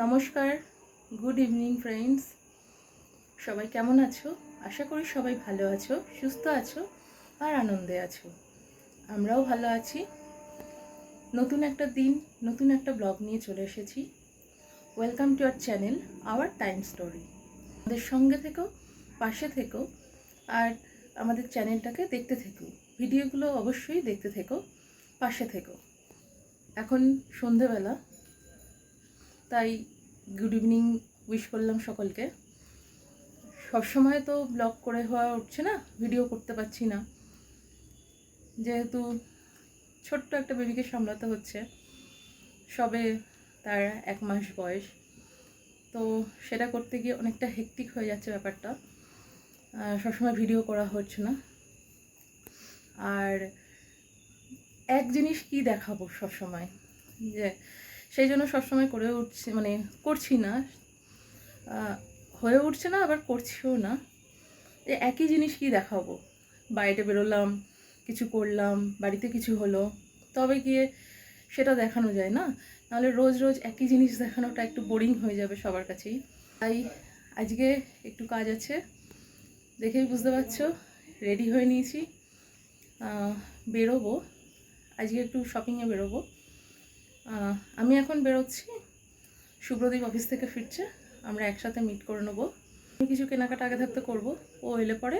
নমস্কার good evening friends সবাই কেমন আছো? আশা করি সবাই ভালো আছো, সুস্থ আছো আর আনন্দে আছো। আমরাও ভালো আছি। নতুন একটা দিন, নতুন একটা ব্লগ নিয়ে চলে এসেছি। Welcome to our channel our time story আমাদের সঙ্গে থেকো, পাশে থেকো আর আমাদের চ্যানেলটাকে দেখতে থেকো। ভিডিওগুলো অবশ্যই দেখতে থেকো, পাশে থেকো। এখন সন্ধেবেলা তাই গুড ইভিনিং উইশ করলাম সকলকে। সবসময় তো ব্লগ করে হওয়া উঠছে না ভিডিও করতে পারছি না। যেহেতু ছোট্ট একটা বেবিকে সামলাতে হচ্ছে, সবে তার এক মাস বয়স। তো সেটা করতে গিয়ে অনেকটা হেকটিক হয়ে যাচ্ছে ব্যাপারটা। সবসময় ভিডিও করা হচ্ছে না। আর এক জিনিস কি দেখাবো সবসময় যে সেই জন্য সবসময় করে উঠছি মানে করছি না। হয়ে উঠছে না, আবার করছিও না। যে একই জিনিস কি দেখাবো? বাইরে বেরোলাম, কিছু করলাম, বাড়িতে কিছু হলো, তবে গিয়ে সেটা দেখানো যায় না। নাহলে রোজ রোজ একই জিনিস দেখানোটা একটু বোরিং হয়ে যাবে সবার কাছেই। তাই আজকে একটু কাজ আছে, দেখেই বুঝতে পারছ রেডি হয়ে নিয়েছি। বেরোবো। আজকে একটু শপিংয়ে বেরোবো। আমি এখন বেরোচ্ছি। সুব্রদীপ অফিস থেকে ফিরছে। আমরা একসাথে মিট করে নেব। আমি কিছু কেনাকাটা আগে থাকতে করব। ও এলে পরে,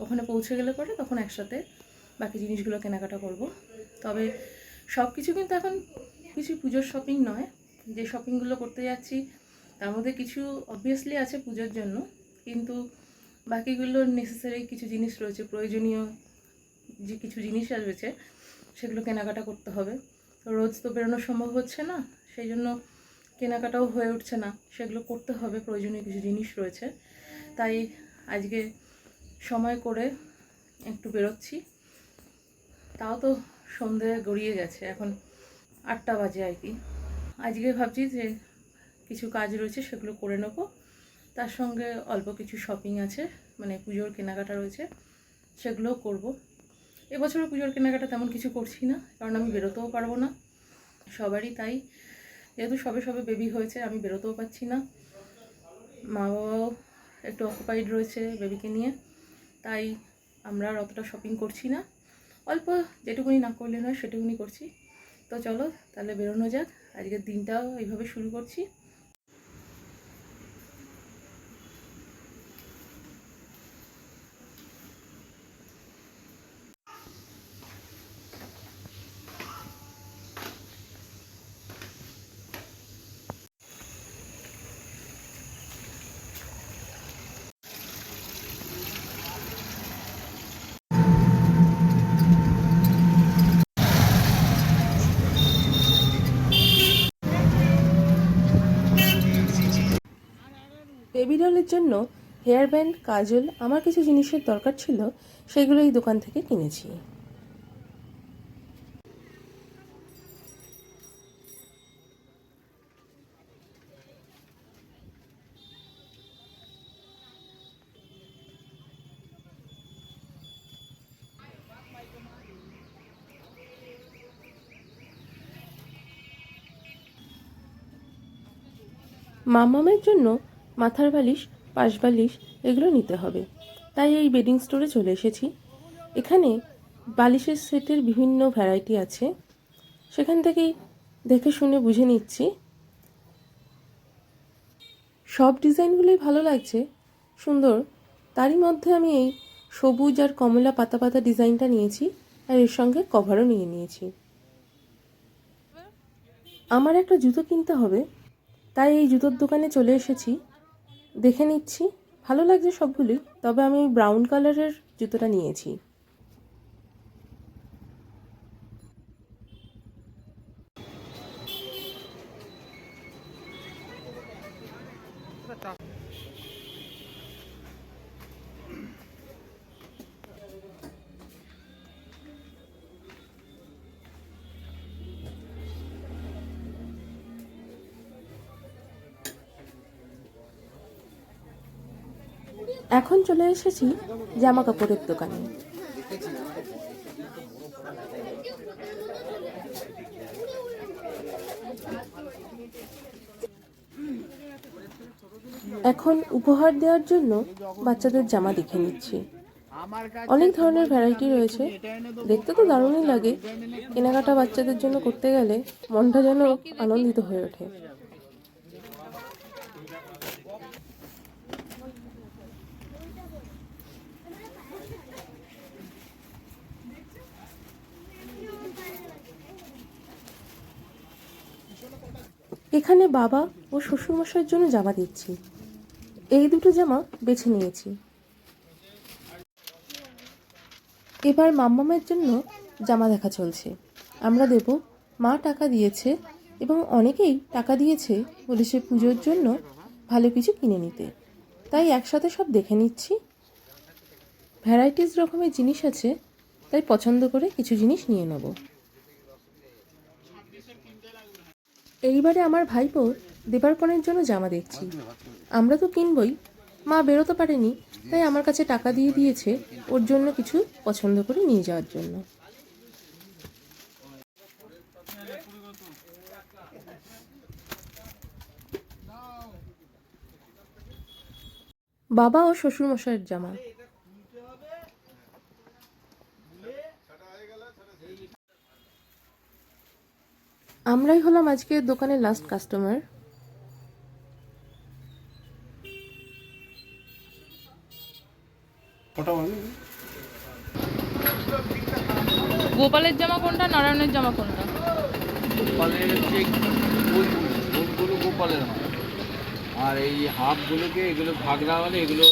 ওখানে পৌঁছে গেলে পরে তখন একসাথে বাকি জিনিসগুলো কেনাকাটা করব। তবে সব কিছু কিন্তু এখন কিছু পুজোর শপিং নয়। যে শপিংগুলো করতে যাচ্ছি, তার মধ্যে কিছু অবভিয়াসলি আছে পুজোর জন্য। কিন্তু বাকিগুলো নেসেসারি কিছু জিনিস রয়েছে, প্রয়োজনীয় যে কিছু জিনিস রয়েছে সেগুলো কেনাকাটা করতে হবে। রোজ তো বেরোনো সম্ভব হচ্ছে না, সেই জন্য কেনাকাটাও হয়ে উঠছে না। সেগুলো করতে হবে, প্রয়োজনীয় কিছু জিনিস রয়েছে। তাই আজকে সময় করে একটু বেরোচ্ছি। তাও তো সন্ধে গড়িয়ে গেছে, এখন আটটা বাজে আর কি। আজকে ভাবছি যে কিছু কাজ রয়েছে, সেগুলো করে নেব। তার সঙ্গে অল্প কিছু শপিং আছে মানে পুজোর কেনাকাটা রয়েছে, সেগুলোও করব। এবছরও পুজোর কেনাকাটা তেমন কিছু করছি না, কারণ আমি বেরোতেও পারব না। সবারই তাই। যেহেতু সবে সবে বেবি হয়েছে, আমি বেরোতেও পারছি না। মা বাবাও একটু অকুপাইড রয়েছে বেবিকে নিয়ে, তাই আমরা আর অতটা শপিং করছি না। অল্প যেটুকুনি না করলে নয়, সেটুকুনি করছি। তো চলো, তাহলে বেরোনো যাক। আজকের দিনটাও এইভাবে শুরু করছি। বেবি ডলের জন্য হেয়ার ব্যান্ড কাজল, আমার কিছু জিনিসের দরকার ছিল, সেগুলো এই দোকান থেকে কিনেছি। মামামের জন্য মাথার বালিশ, পাশ বালিশ, এগুলো নিতে হবে। তাই এই বেডিং স্টোরে চলে এসেছি। এখানে বালিশের সেটের বিভিন্ন ভ্যারাইটি আছে। সেখান থেকেই দেখে শুনে বুঝে নিচ্ছি। সব ডিজাইনগুলোই ভালো লাগছে। সুন্দর। তারই মধ্যে আমি এই সবুজ আর কমলা পাতা পাতা ডিজাইনটা নিয়েছি আর এর সঙ্গে কভারও নিয়ে নিয়েছি। আমার একটা জুতো কিনতে হবে। তাই এই জুতোর দোকানে চলে এসেছি। দেখে নিচ্ছি। ভালো লাগছে সবগুলি তবে আমি ব্রাউন কালারের জুতোটা নিয়েছি। এখন চলে এসেছি জামা কাপড়ের দোকানে। এখন উপহার দেওয়ার জন্য বাচ্চাদের জামা দেখে নিচ্ছি। অনেক ধরনের ভ্যারাইটি রয়েছে। দেখতে তো দারুণই লাগে। কেনাকাটা বাচ্চাদের জন্য করতে গেলে মনটা যেন আনন্দিত হয়ে ওঠে। এখানে বাবা ও শ্বশুরমশাইয়ের জন্য জামা দিচ্ছি। এই দুটো জামা বেছে নিয়েছি। এবার মাম্মামের জন্য জামা দেখা চলছে। আমরা দেব, মা টাকা দিয়েছে এবং অনেকেই টাকা দিয়েছে বলেছে পুজোর জন্য ভালো কিছু কিনে নিতে। তাই একসাথে সব দেখে নিচ্ছি। ভ্যারাইটিস রকমের জিনিস আছে, তাই পছন্দ করে কিছু জিনিস নিয়ে নেব। এইবারে আমার ভাইপোর দেবার্পণের জন্য জামা দেখছি। আমরা তো কিনবই। মা বেরোতে পারেনি, তাই আমার কাছে টাকা দিয়ে দিয়েছে ওর জন্য কিছু পছন্দ করে নিয়ে যাওয়ার জন্য। বাবা ও শ্বশুরমশাইয়ের জামা। আমরাই হলাম আজকে দোকানের লাস্ট কাস্টমার গোপালের জামা কোনটা নারায়ণের জামা কোনটা? গোপালের হচ্ছে গোলগুলো গোলগুলো গোপালের আর এই হাফগুলোকে এগুলো ঘাগরা হলে এগুলো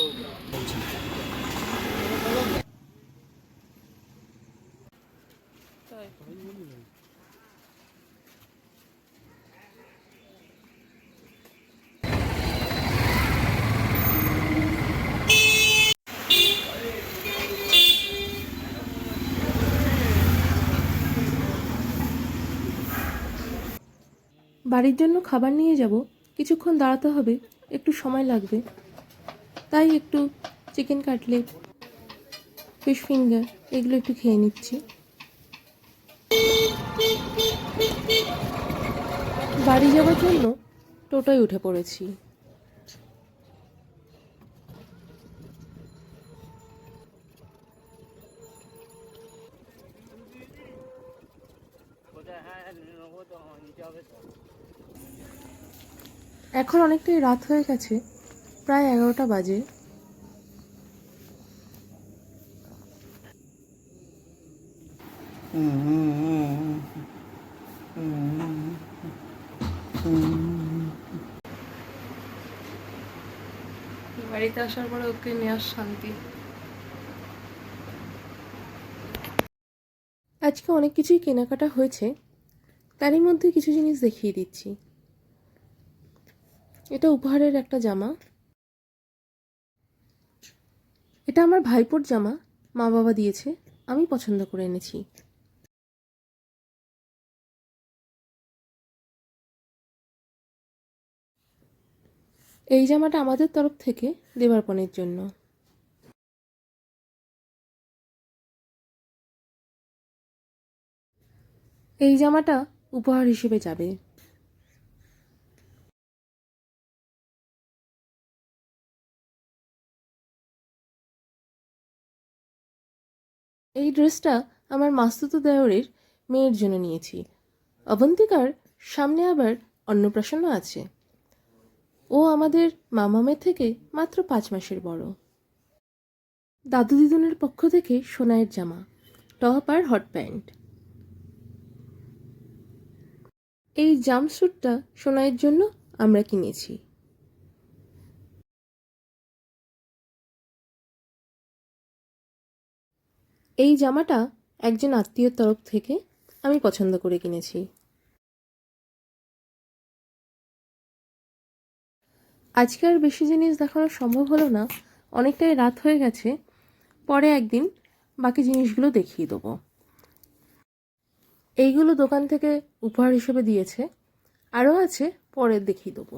বাড়ির জন্য খাবার নিয়ে যাব, কিছুক্ষণ দাঁড়াতে হবে, একটু সময় লাগবে। তাই একটু চিকেন কাটলেট ফিশ ফিঙ্গার এগুলো একটু খেয়ে নিচ্ছি। বাড়ি যাওয়ার জন্য টোটোয় উঠে পড়েছি। এখন অনেকটাই রাত হয়ে গেছে প্রায় এগারোটা বাজে। বাড়িতে আসার পরে ওকে নেওয়ার শান্তি। আজকে অনেক কিছুই কেনাকাটা হয়েছে তারই মধ্যে কিছু জিনিস দেখিয়ে দিচ্ছি। এটা উপহারের একটা জামা। এটা আমার ভাইপোর জামা, মা বাবা দিয়েছে, আমি পছন্দ করে এনেছি। এই জামাটা আমাদের তরফ থেকে দেবার্পণের জন্য। এই জামাটা উপহার হিসেবে যাবে। এই ড্রেসটা আমার মাস্তুতো দেওরের মেয়ের জন্য নিয়েছি। অবন্তিকার সামনে আবার অন্নপ্রাশনও আছে। ও আমাদের মামামের থেকে মাত্র পাঁচ মাসের বড়। দাদু দিদুনের পক্ষ থেকে সোনাইয়ের জামা, টপ আর হট প্যান্ট। এই জাম্পস্যুটটা সোনাইয়ের জন্য আমরা কিনেছি। এই জামাটা একজন আত্মীয়র তরফ থেকে আমি পছন্দ করে কিনেছি। আজকে আর বেশি জিনিস দেখানো সম্ভব হলো না, অনেকটাই রাত হয়ে গেছে, পরে একদিন বাকি জিনিসগুলো দেখিয়ে দেবো। এইগুলো দোকান থেকে উপহার হিসেবে দিয়েছে, আরও আছে, পরে দেখিয়ে দেবো।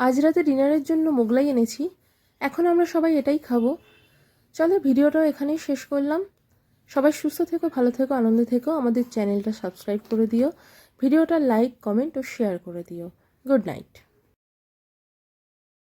আজ রাতে ডিনারের জন্য মোগলাই এনেছি। এখন আমরা সবাই এটাই খাব। চলো, ভিডিওটাও এখানেই শেষ করলাম। সবাই সুস্থ থেকো, ভালো থেকো, আনন্দে থেকো। আমাদের চ্যানেলটা সাবস্ক্রাইব করে দিও। ভিডিওটা লাইক, কমেন্ট ও শেয়ার করে দিও। Good night.